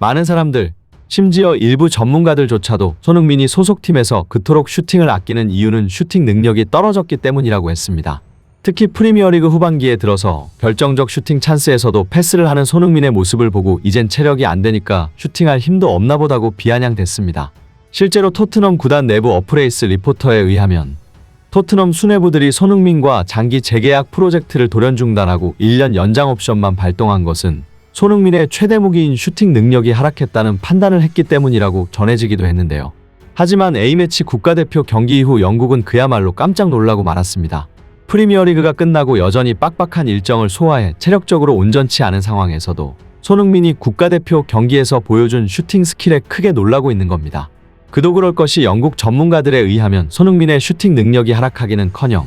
많은 사람들, 심지어 일부 전문가들조차도 손흥민이 소속팀에서 그토록 슈팅을 아끼는 이유는 슈팅 능력이 떨어졌기 때문이라고 했습니다. 특히 프리미어리그 후반기에 들어서 결정적 슈팅 찬스에서도 패스를 하는 손흥민의 모습을 보고 이젠 체력이 안 되니까 슈팅할 힘도 없나 보다고 비아냥댔습니다. 실제로 토트넘 구단 내부 어프레이스 리포터에 의하면 토트넘 수뇌부들이 손흥민과 장기 재계약 프로젝트를 돌연 중단하고 1년 연장 옵션만 발동한 것은 손흥민의 최대 무기인 슈팅 능력이 하락했다는 판단을 했기 때문이라고 전해지기도 했는데요. 하지만 A매치 국가대표 경기 이후 영국은 그야말로 깜짝 놀라고 말았습니다. 프리미어리그가 끝나고 여전히 빡빡한 일정을 소화해 체력적으로 온전치 않은 상황에서도 손흥민이 국가대표 경기에서 보여준 슈팅 스킬에 크게 놀라고 있는 겁니다. 그도 그럴 것이 영국 전문가들에 의하면 손흥민의 슈팅 능력이 하락하기는커녕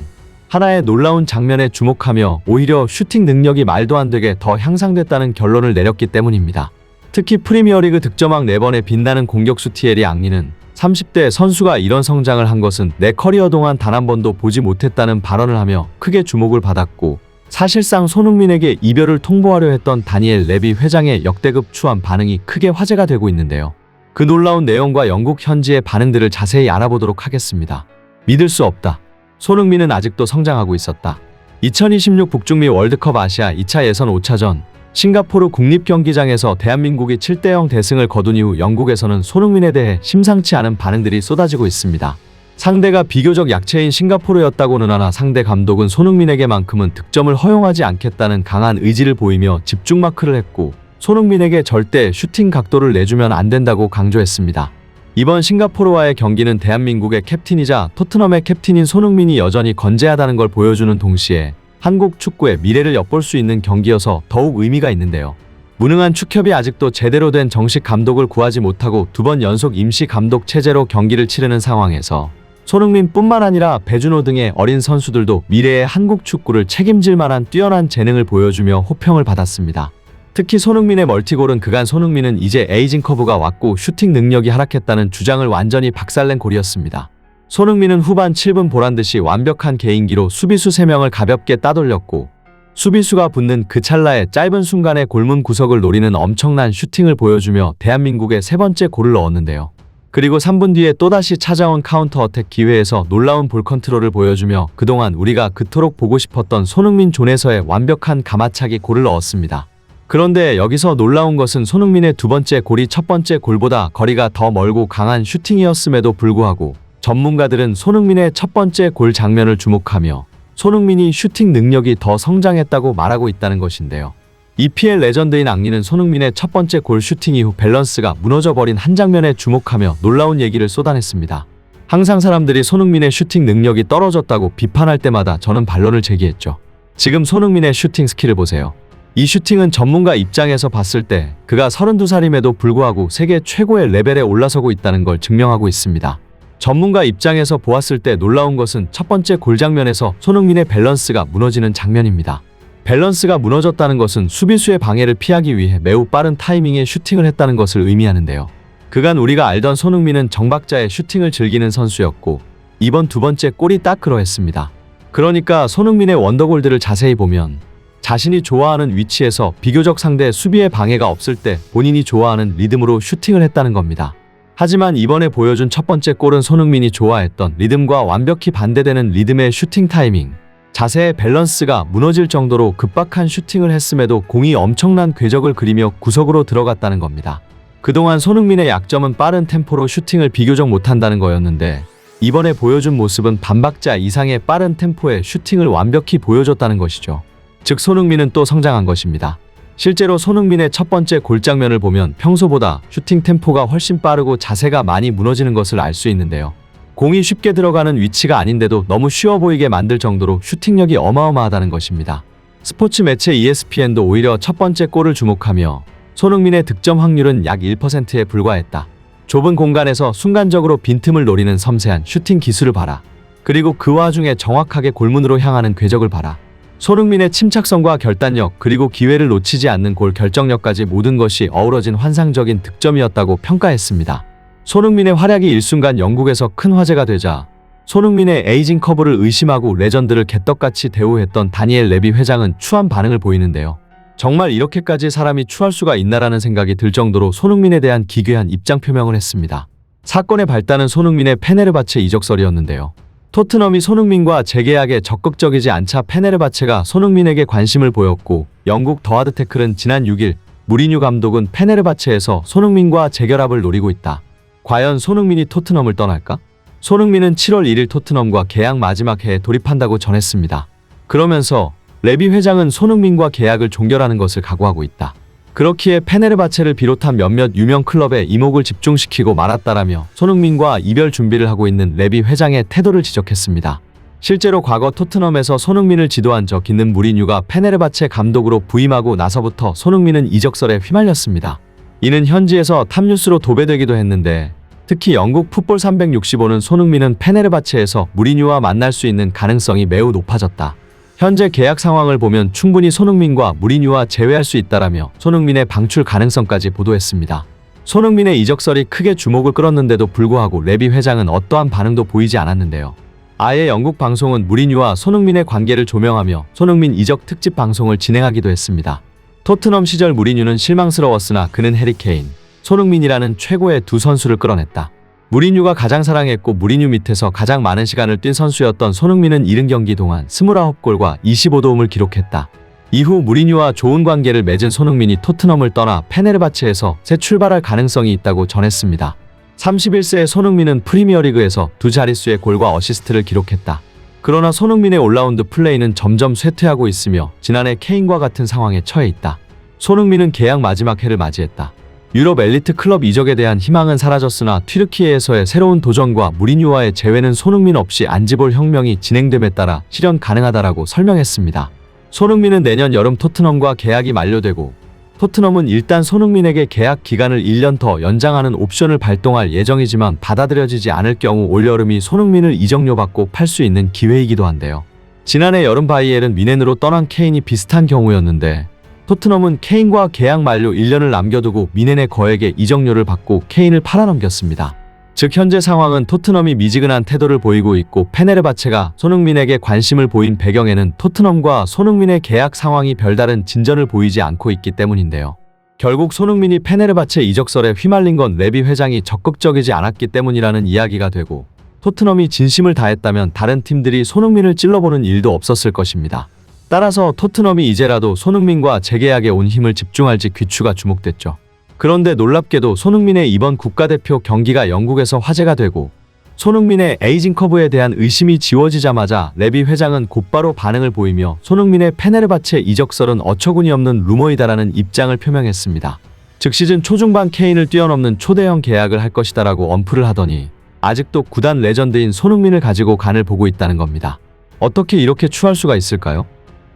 하나의 놀라운 장면에 주목하며 오히려 슈팅 능력이 말도 안 되게 더 향상됐다는 결론을 내렸기 때문입니다. 특히 프리미어리그 득점왕 4번의 빛나는 공격수 티에리 앙리는 30대 선수가 이런 성장을 한 것은 내 커리어 동안 단 한 번도 보지 못했다는 발언을 하며 크게 주목을 받았고 사실상 손흥민에게 이별을 통보하려 했던 다니엘 레비 회장의 역대급 추한 반응이 크게 화제가 되고 있는데요. 그 놀라운 내용과 영국 현지의 반응들을 자세히 알아보도록 하겠습니다. 믿을 수 없다. 손흥민은 아직도 성장하고 있었다. 2026 북중미 월드컵 아시아 2차 예선 5차전 싱가포르 국립경기장에서 대한민국이 7대0 대승을 거둔 이후 영국에서는 손흥민에 대해 심상치 않은 반응들이 쏟아지고 있습니다. 상대가 비교적 약체인 싱가포르였다고는 하나 상대 감독은 손흥민에게만큼은 득점을 허용하지 않겠다는 강한 의지를 보이며 집중 마크를 했고 손흥민에게 절대 슈팅 각도를 내주면 안 된다고 강조했습니다. 이번 싱가포르와의 경기는 대한민국의 캡틴이자 토트넘의 캡틴인 손흥민이 여전히 건재하다는 걸 보여주는 동시에 한국 축구의 미래를 엿볼 수 있는 경기여서 더욱 의미가 있는데요. 무능한 축협이 아직도 제대로 된 정식 감독을 구하지 못하고 두 번 연속 임시 감독 체제로 경기를 치르는 상황에서 손흥민뿐만 아니라 배준호 등의 어린 선수들도 미래의 한국 축구를 책임질 만한 뛰어난 재능을 보여주며 호평을 받았습니다. 특히 손흥민의 멀티골은 그간 손흥민은 이제 에이징 커브가 왔고 슈팅 능력이 하락했다는 주장을 완전히 박살낸 골이었습니다. 손흥민은 후반 7분 보란듯이 완벽한 개인기로 수비수 3명을 가볍게 따돌렸고 수비수가 붙는 그 찰나에 짧은 순간에 골문 구석을 노리는 엄청난 슈팅을 보여주며 대한민국의 세 번째 골을 넣었는데요. 그리고 3분 뒤에 또다시 찾아온 카운터 어택 기회에서 놀라운 볼 컨트롤을 보여주며 그동안 우리가 그토록 보고 싶었던 손흥민 존에서의 완벽한 가마차기 골을 넣었습니다. 그런데 여기서 놀라운 것은 손흥민의 두 번째 골이 첫 번째 골보다 거리가 더 멀고 강한 슈팅이었음에도 불구하고 전문가들은 손흥민의 첫 번째 골 장면을 주목하며 손흥민이 슈팅 능력이 더 성장했다고 말하고 있다는 것인데요. EPL 레전드인 앙리는 손흥민의 첫 번째 골 슈팅 이후 밸런스가 무너져버린 한 장면에 주목하며 놀라운 얘기를 쏟아냈습니다. 항상 사람들이 손흥민의 슈팅 능력이 떨어졌다고 비판할 때마다 저는 반론을 제기했죠. 지금 손흥민의 슈팅 스킬을 보세요. 이 슈팅은 전문가 입장에서 봤을 때 그가 32살임에도 불구하고 세계 최고의 레벨에 올라서고 있다는 걸 증명하고 있습니다. 전문가 입장에서 보았을 때 놀라운 것은 첫 번째 골 장면에서 손흥민의 밸런스가 무너지는 장면입니다. 밸런스가 무너졌다는 것은 수비수의 방해를 피하기 위해 매우 빠른 타이밍에 슈팅을 했다는 것을 의미하는데요. 그간 우리가 알던 손흥민은 정박자의 슈팅을 즐기는 선수였고 이번 두 번째 골이 딱 그러했습니다. 그러니까 손흥민의 원더골들을 자세히 보면 자신이 좋아하는 위치에서 비교적 상대 수비의 방해가 없을 때 본인이 좋아하는 리듬으로 슈팅을 했다는 겁니다. 하지만 이번에 보여준 첫 번째 골은 손흥민이 좋아했던 리듬과 완벽히 반대되는 리듬의 슈팅 타이밍, 자세의 밸런스가 무너질 정도로 급박한 슈팅을 했음에도 공이 엄청난 궤적을 그리며 구석으로 들어갔다는 겁니다. 그동안 손흥민의 약점은 빠른 템포로 슈팅을 비교적 못한다는 거였는데 이번에 보여준 모습은 반박자 이상의 빠른 템포의 슈팅을 완벽히 보여줬다는 것이죠. 즉 손흥민은 또 성장한 것입니다. 실제로 손흥민의 첫 번째 골 장면을 보면 평소보다 슈팅 템포가 훨씬 빠르고 자세가 많이 무너지는 것을 알 수 있는데요. 공이 쉽게 들어가는 위치가 아닌데도 너무 쉬워 보이게 만들 정도로 슈팅력이 어마어마하다는 것입니다. 스포츠 매체 ESPN도 오히려 첫 번째 골을 주목하며 손흥민의 득점 확률은 약 1%에 불과했다. 좁은 공간에서 순간적으로 빈틈을 노리는 섬세한 슈팅 기술을 봐라. 그리고 그 와중에 정확하게 골문으로 향하는 궤적을 봐라. 손흥민의 침착성과 결단력 그리고 기회를 놓치지 않는 골 결정력까지 모든 것이 어우러진 환상적인 득점이었다고 평가했습니다. 손흥민의 활약이 일순간 영국에서 큰 화제가 되자 손흥민의 에이징 커브를 의심하고 레전드를 개떡같이 대우했던 다니엘 레비 회장은 추한 반응을 보이는데요. 정말 이렇게까지 사람이 추할 수가 있나라는 생각이 들 정도로 손흥민에 대한 기괴한 입장 표명을 했습니다. 사건의 발단은 손흥민의 페네르바체 이적설이었는데요. 토트넘이 손흥민과 재계약에 적극적이지 않자 페네르바체가 손흥민에게 관심을 보였고 영국 더하드 태클은 지난 6일 무리뉴 감독은 페네르바체에서 손흥민과 재결합을 노리고 있다. 과연 손흥민이 토트넘을 떠날까? 손흥민은 7월 1일 토트넘과 계약 마지막 해에 돌입한다고 전했습니다. 그러면서 레비 회장은 손흥민과 계약을 종결하는 것을 각오하고 있다. 그렇기에 페네르바체를 비롯한 몇몇 유명 클럽에 이목을 집중시키고 말았다라며 손흥민과 이별 준비를 하고 있는 레비 회장의 태도를 지적했습니다. 실제로 과거 토트넘에서 손흥민을 지도한 적 있는 무리뉴가 페네르바체 감독으로 부임하고 나서부터 손흥민은 이적설에 휘말렸습니다. 이는 현지에서 탑뉴스로 도배되기도 했는데 특히 영국 풋볼 365는 손흥민은 페네르바체에서 무리뉴와 만날 수 있는 가능성이 매우 높아졌다. 현재 계약 상황을 보면 충분히 손흥민과 무리뉴와 재회할 수 있다라며 손흥민의 방출 가능성까지 보도했습니다. 손흥민의 이적설이 크게 주목을 끌었는데도 불구하고 레비 회장은 어떠한 반응도 보이지 않았는데요. 아예 영국 방송은 무리뉴와 손흥민의 관계를 조명하며 손흥민 이적 특집 방송을 진행하기도 했습니다. 토트넘 시절 무리뉴는 실망스러웠으나 그는 해리케인, 손흥민이라는 최고의 두 선수를 끌어냈다. 무리뉴가 가장 사랑했고 무리뉴 밑에서 가장 많은 시간을 뛴 선수였던 손흥민은 70경기 동안 29골과 25도움을 기록했다. 이후 무리뉴와 좋은 관계를 맺은 손흥민이 토트넘을 떠나 페네르바체에서 새 출발할 가능성이 있다고 전했습니다. 31세의 손흥민은 프리미어리그에서 두 자릿수의 골과 어시스트를 기록했다. 그러나 손흥민의 올라운드 플레이는 점점 쇠퇴하고 있으며 지난해 케인과 같은 상황에 처해 있다. 손흥민은 계약 마지막 해를 맞이했다. 유럽 엘리트 클럽 이적에 대한 희망은 사라졌으나 튀르키예에서의 새로운 도전과 무리뉴와의 재회는 손흥민 없이 안지볼 혁명이 진행됨에 따라 실현 가능하다라고 설명했습니다. 손흥민은 내년 여름 토트넘과 계약이 만료되고 토트넘은 일단 손흥민에게 계약 기간을 1년 더 연장하는 옵션을 발동할 예정이지만 받아들여지지 않을 경우 올여름이 손흥민을 이적료 받고 팔 수 있는 기회이기도 한데요. 지난해 여름 바이엘은 미넨으로 떠난 케인이 비슷한 경우였는데 토트넘은 케인과 계약 만료 1년을 남겨두고 미넨의 거액의 이적료를 받고 케인을 팔아넘겼습니다. 즉 현재 상황은 토트넘이 미지근한 태도를 보이고 있고 페네르바체가 손흥민에게 관심을 보인 배경에는 토트넘과 손흥민의 계약 상황이 별다른 진전을 보이지 않고 있기 때문인데요. 결국 손흥민이 페네르바체 이적설에 휘말린 건 레비 회장이 적극적이지 않았기 때문이라는 이야기가 되고 토트넘이 진심을 다했다면 다른 팀들이 손흥민을 찔러보는 일도 없었을 것입니다. 따라서 토트넘이 이제라도 손흥민과 재계약에 온 힘을 집중할지 귀추가 주목됐죠. 그런데 놀랍게도 손흥민의 이번 국가대표 경기가 영국에서 화제가 되고 손흥민의 에이징 커브에 대한 의심이 지워지자마자 레비 회장은 곧바로 반응을 보이며 손흥민의 페네르바체 이적설은 어처구니 없는 루머이다라는 입장을 표명했습니다. 즉 시즌 초중반 케인을 뛰어넘는 초대형 계약을 할 것이다라고 언프를 하더니 아직도 구단 레전드인 손흥민을 가지고 간을 보고 있다는 겁니다. 어떻게 이렇게 추할 수가 있을까요?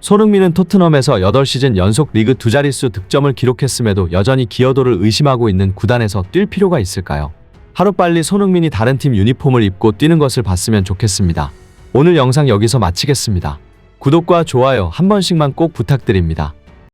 손흥민은 토트넘에서 8시즌 연속 리그 두 자릿수 득점을 기록했음에도 여전히 기여도를 의심하고 있는 구단에서 뛸 필요가 있을까요? 하루빨리 손흥민이 다른 팀 유니폼을 입고 뛰는 것을 봤으면 좋겠습니다. 오늘 영상 여기서 마치겠습니다. 구독과 좋아요 한 번씩만 꼭 부탁드립니다.